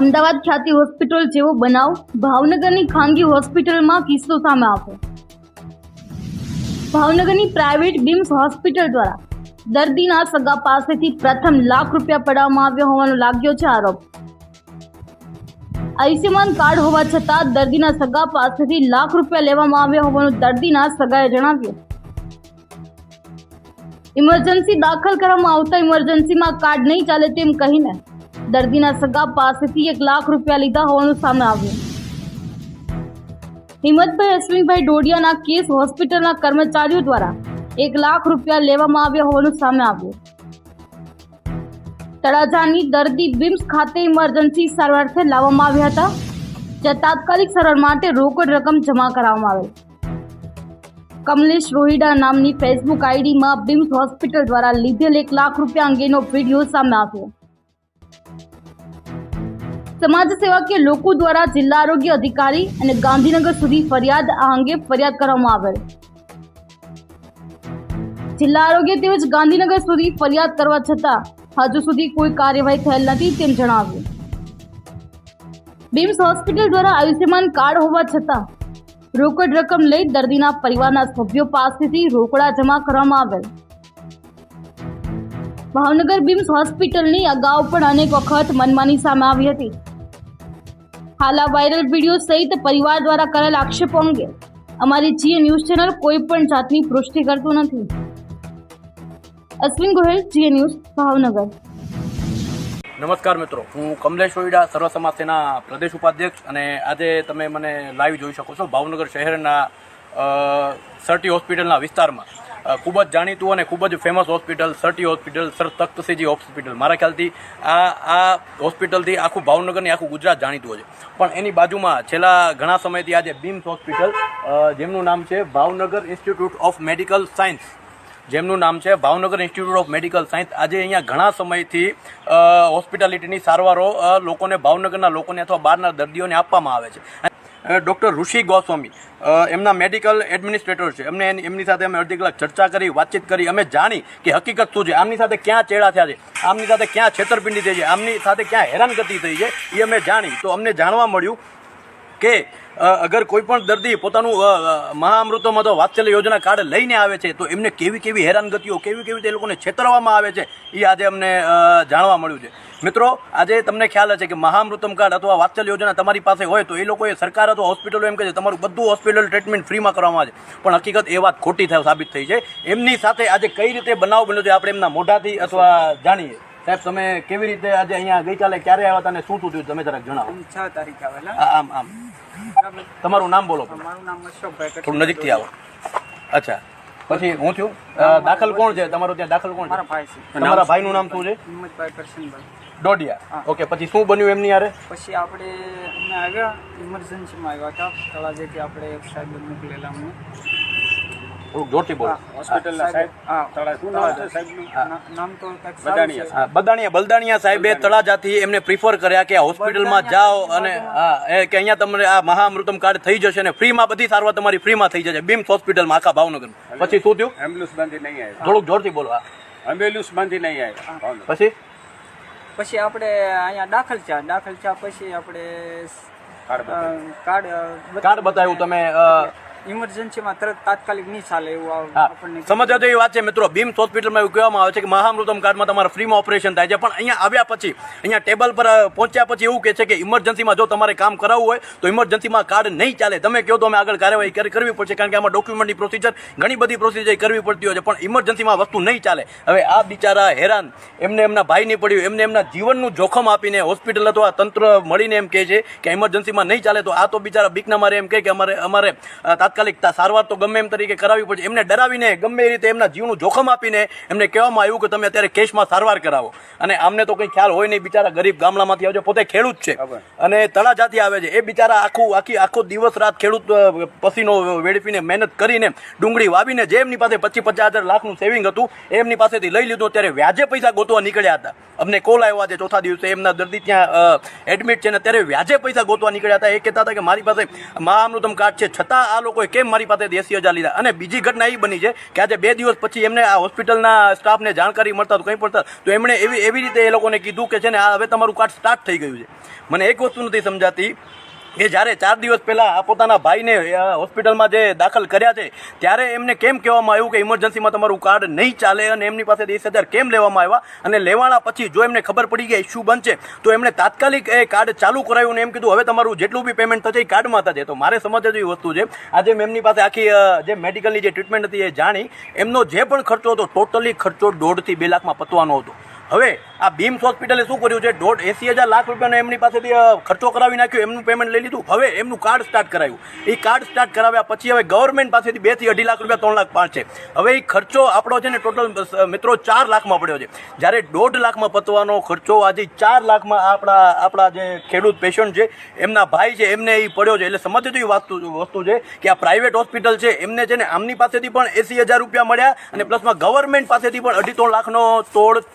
અમદાવાદ ખ્યાતિ હોસ્પિટલ જેવો બનાવ ભાવનગરની ખાનગી હોસ્પિટલમાં કિસ્સો સામે આવ્યો. ભાવનગરની પ્રાઇવેટ બીમ્સ હોસ્પિટલ દ્વારા દર્દીના સગા પાસેથી પ્રથમ લાખ રૂપિયા પડાવવામાં આવ્યો હોવાનો લાગ્યો છે આરોપ. આયુષ્યમાન કાર્ડ હોવા છતાં દર્દીના સગા પાસેથી લાખ રૂપિયા લેવામાં આવ્યા હોવાનું દર્દીના સગાએ જણાવ્યું. ઇમરજન્સી દાખલ કરવામાં આવતા ઇમરજન્સીમાં કાર્ડ નહીં ચાલે તેમ કહીને દર્દીના સગા પાસેથી એક લાખ રૂપિયા લીધા હોવાનું સામે આવ્યું. હિંમતભાઈ, અશ્વિનભાઈ ડોડિયાના કેસ હોસ્પિટલના કર્મચારીઓ દ્વારા એક લાખ રૂપિયા લેવામાં આવ્યા હોવાનું સામે આવ્યું. તળાજાની દર્દી બિમ્સ ખાતે ઇમરજન્સી સારવારથી લાવવામાં આવ્યા હતા, જ્યાં તાત્કાલિક સારવાર માટે રોકડ રકમ જમા કરાવવામાં આવેલ કમલેશ રોહિડા નામની ફેસબુક આઈડીમાં બિમ્સ હોસ્પિટલ દ્વારા લીધેલ એક લાખ રૂપિયા અંગેનો વીડિયો સામે આવ્યો. સમાજ સેવાકીય લોકો દ્વારા જિલ્લા આરોગ્ય અધિકારી અને ગાંધીનગર સુધી ફરિયાદ આ અંગે ફરિયાદ કરવામાં આવેલ. જિલ્લા આરોગ્ય તેમજ ગાંધીનગર સુધી ફરિયાદ કરવા છતાં હજુ સુધી કોઈ કાર્યવાહી થયેલ નથી તેમ જણાવ્યું. બીમ્સ હોસ્પિટલ દ્વારા આયુષ્યમાન કાર્ડ હોવા છતાં રોકડ રકમ લઈ દર્દીના પરિવારના સભ્યો પાસેથી રોકડા જમા કરવામાં આવેલ. ભાવનગર બીમ્સ હોસ્પિટલની અગાઉ પણ અનેક વખત મનમાની સામે આવી હતી. હાલ આ વાયરલ વીડિયો સહિત પરિવાર દ્વારા કરેલ આક્ષેપો અંગે અમારી જીએ ન્યૂઝ ચેનલ કોઈ પણ જાતની પુષ્ટિ કરતું નથી. અશ્વિન ગોહિલ જીએ ન્યૂઝ ભાવનગર. નમસ્કાર મિત્રો, હું કમલેશ ઓઈડા સર્વ સમાજ સેના પ્રદેશ ઉપાધ્યક્ષ અને આજે તમે મને લાઈવ જોઈ શકો છો ભાવનગર શહેરના સરટી હોસ્પિટલના વિસ્તારમાં. ખૂબ જ જાણીતું અને ખૂબ જ famous hospital sir T hospital sir Takhtasinhji hospital મારા ખ્યાલથી આ આ હોસ્પિટલથી આખું ભાવનગરની આખું ગુજરાત જાણીતું છે. પણ એની બાજુમાં છેલ્લા ઘણા સમયથી આજે બીમ્સ હોસ્પિટલ જેમનું નામ છે Bhavnagar institute of medical science જેમનું નામ છે Bhavnagar institute of medical science આજે અહીંયા ઘણા સમયથી હોસ્પિટાલિટીની સારવારો લોકોને, ભાવનગરના લોકોને અથવા બહારના દર્દીઓને આપવામાં આવે છે. ડૉક્ટર ઋષિ ગોસ્વામી એમના મેડિકલ એડમિનિસ્ટ્રેટર છે. એમને એમની સાથે અમે અડધી કલાક ચર્ચા કરી, વાતચીત કરી, અમે જાણી કે હકીકત શું છે. આમની સાથે ક્યાં ચેડા થયા છે? આમની સાથે ક્યાં છેતરપિંડી થઈ છે? આમની સાથે ક્યાં હેરાનગતિ થઈ છે? એ અમે જાણી. તો અમને જાણવા મળ્યું કે અગર કોઈ પણ દર્દી પોતાનું અ, તો વાત્સલ્ય યોજના કાર્ડ લઈને આવે છે તો એમને કેવી કેવી હેરાનગતિઓ કેવી કેવી તે લોકોને છેતરવામાં આવે છે એ આજે અમને જાણવા મળ્યું છે. મિત્રો આજે તમને ખ્યાલ હશે કે મહામૃતમ કાર્ડ અથવા વાત્સલ્ય યોજના તમારી પાસે હોય તો એ લોકોએ સરકાર અથવા હોસ્પિટલો એમ કહે છે તમારું બધું હોસ્પિટલ ટ્રીટમેન્ટ ફ્રીમાં કરવામાં આવે છે. પણ હકીકત એ વાત ખોટી થાય સાબિત થઈ છે. એમની સાથે આજે કઈ રીતે બનાવ બન્યો છે આપણે એમના મોઢાથી અથવા જાણીએ. સાહેબ તમે કેવી રીતે આજે અહીંયા ગઈકાલે ક્યારે આવ્યા હતા અને શું શું થયું તમે જરાક જણાવો. છ તારીખ આવેલા. આમ આમ. તમારું નામ બોલો મારું નામ અશોકભાઈ થોડું નજીકથી આવો. અચ્છા. પછી હું થયું? દાખલ કોણ છે? તમારું ત્યાં દાખલ કોણ મારા છે ભાઈ છે. તમારા ભાઈનું નામ શું છે? હિંમતભાઈ કરશનભાઈ. ડોડિયા. ઓકે પછી શું બન્યું એમની યારે પછી આપણે અમે આવ્યા ઇમરજન્સીમાં આવ્યા હતા. તળાજેથી આપણે એક સાહેબ મોકલેલા અમને થોડુંક જોરથી બોલો. સાહેબ. હા ના- નામ તો કંઈક સારું છે. હા, બદાણિયા બલદાણિયા સાહેબે તળાજાથી એમને પ્રિફર કર્યા કે હોસ્પિટલમાં જાઓ અને એ કે અહીંયા તમને આ મહામૃતમ કાર્ડ થઈ જશે અને ફ્રીમાં બધી સારવાર તમારી ફ્રીમાં થઈ જશે. બીમ્સ હોસ્પિટલમાં આખા ભાવનગર પછી શું થયું? એમ્બ્યુલન્સ બાંધી નહીં આવ્યા. થોડુંક જોરથી બોલો હા. એમ્બ્યુલન્સ બાંધી નહીં આવ્યા. પછી? પછી આપણે અહીંયા દાખલ થયા. દાખલ થયા પછી આપણે કાર્ડ કાર્ડ બતાવ્યું. તમે ઇમરજન્સીમાં તરત તાત્કાલિક નહીં ચાલે એવું આપણને સમજવા જેવી વાત છે મિત્રો બીમ્સ હોસ્પિટલમાં એવું કહેવામાં આવે છે કે મહામૃતમ કાર્ડમાં તમારા ફ્રીમાં ઓપરેશન થાય છે. પણ અહીંયા આવ્યા પછી અહીંયા ટેબલ પર પહોંચ્યા પછી એવું કહે છે કે ઇમરજન્સીમાં જો તમારે કામ કરાવવું હોય તો ઇમરજન્સીમાં કાર્ડ નહીં ચાલે. તમે કહો તો અમે આગળ કાર્યવાહી કરી- કરવી પડશે કારણ કે આમાં ડોક્યુમેન્ટની પ્રોસિજર ઘણી બધી પ્રોસિજર કરવી પડતી હોય છે પણ ઇમરજન્સીમાં વસ્તુ નહીં ચાલે. હવે આ બિચારા હેરાન. એમને એમના ભાઈ નહીં પડ્યું એમને એમના જીવનનું જોખમ આપીને હોસ્પિટલ અથવા તંત્ર મળીને એમ કહે છે કે ઇમરજન્સીમાં નહીં ચાલે તો આ તો બિચારા બીકના મારે એમ કહે કે અમારે અમારે અ, તાત્કાલિક સારવાર તો ગમે એમ તરીકે કરાવવી પડશે એમને ડરાવીને ગમે એ રીતે એમના જીવનું જોખમ આપીને એમને કહેવામાં આવ્યું કે તમે અત્યારે કેસમાં સારવાર કરાવો. અને આમને તો કંઈ ખ્યાલ હોય નહીં બિચારા ગરીબ ગામડામાંથી આવે છે પોતે ખેડૂત છે. અને તળાજાથી આવે છે. એ બિચારા આખું આખી આખો દિવસ રાત ખેડૂત પસીનો વેડફીને મહેનત કરીને ડુંગળી વાવીને જે એમની પાસે પચીસ પચાસ હજાર લાખનું સેવિંગ હતું એમની પાસેથી લઈ લીધું. ત્યારે વ્યાજે પૈસા ગોતવા નીકળ્યા હતા. અમને કોલ આવ્યો છે ચોથા દિવસે એમના દર્દી ત્યાં એડમિટ છે ને ત્યારે વ્યાજે પૈસા ગોતવા નીકળ્યા હતા. એ કહેતા હતા કે મારી પાસે મહાઅમૃતમ કાર્ડ છે. છતાં આ લોકો લોકોએ કેમ મારી પાસે એસી હજાર લીધા અને બીજી ઘટના એ બની છે કે આજે બે દિવસ પછી એમને આ હોસ્પિટલના સ્ટાફને જાણકારી મળતા કંઈ પડતા તો એમણે એવી એવી રીતે એ લોકોને કીધું કે છે ને આ હવે તમારું કાર્ડ સ્ટાર્ટ થઈ ગયું છે. મને એક વસ્તુ નથી સમજાતી. કે જ્યારે ચાર દિવસ પહેલાં પોતાના ભાઈને હોસ્પિટલમાં જે દાખલ કર્યા છે, ત્યારે એમને કેમ કહેવામાં આવ્યું કે ઇમરજન્સીમાં તમારું કાર્ડ નહીં ચાલે અને એમની પાસે વીસ હજાર કેમ લેવામાં આવ્યા? અને લેવાના પછી જો એમને ખબર પડી ગઈ ઇસ્યુ બનશે, તો એમણે તાત્કાલિક એ કાર્ડ ચાલુ કરાવ્યું ને એમ કીધું, હવે તમારું જેટલું બી પેમેન્ટ થશે એ કાર્ડમાં થશે. તો મારે સમજવા જેવી વસ્તુ છે. આજે મેં એમની પાસે આખી જે મેડિકલની જે ટ્રીટમેન્ટ હતી એ જાણી. એમનો જે પણ ખર્ચો હતો ટોટલી ખર્ચો દોઢથી બે લાખમાં પતવાનો હતો. હવે આ બીમ્સ હોસ્પિટલે શું કર્યું છે? દોઢ એસી હજાર લાખ રૂપિયાનો એમની પાસેથી ખર્ચો કરાવી નાખ્યો, એમનું પેમેન્ટ લઈ લીધું. હવે એમનું કાર્ડ સ્ટાર્ટ કરાવ્યું એ કાર્ડ સ્ટાર્ટ કરાવ્યા પછી હવે ગવર્મેન્ટ પાસેથી બેથી અઢી લાખ રૂપિયા, ત્રણ લાખ, પાંચ છે. હવે એ ખર્ચો આપણો છે ને ટોટલ મિત્રો ચાર લાખમાં પડ્યો છે. જ્યારે દોઢ લાખમાં પતવાનો ખર્ચો આજે ચાર લાખમાં આપણા આપણા જે ખેડૂત પેશન્ટ છે, એમના ભાઈ છે, એમને એ પડ્યો છે. એટલે સમજજો એવી વસ્તુ વસ્તુ છે કે આ પ્રાઇવેટ હોસ્પિટલ છે, એમને છે ને આમની પાસેથી પણ એસી હજાર રૂપિયા મળ્યા અને પ્લસમાં ગવર્મેન્ટ પાસેથી પણ અઢી ત્રણ લાખનો તોડ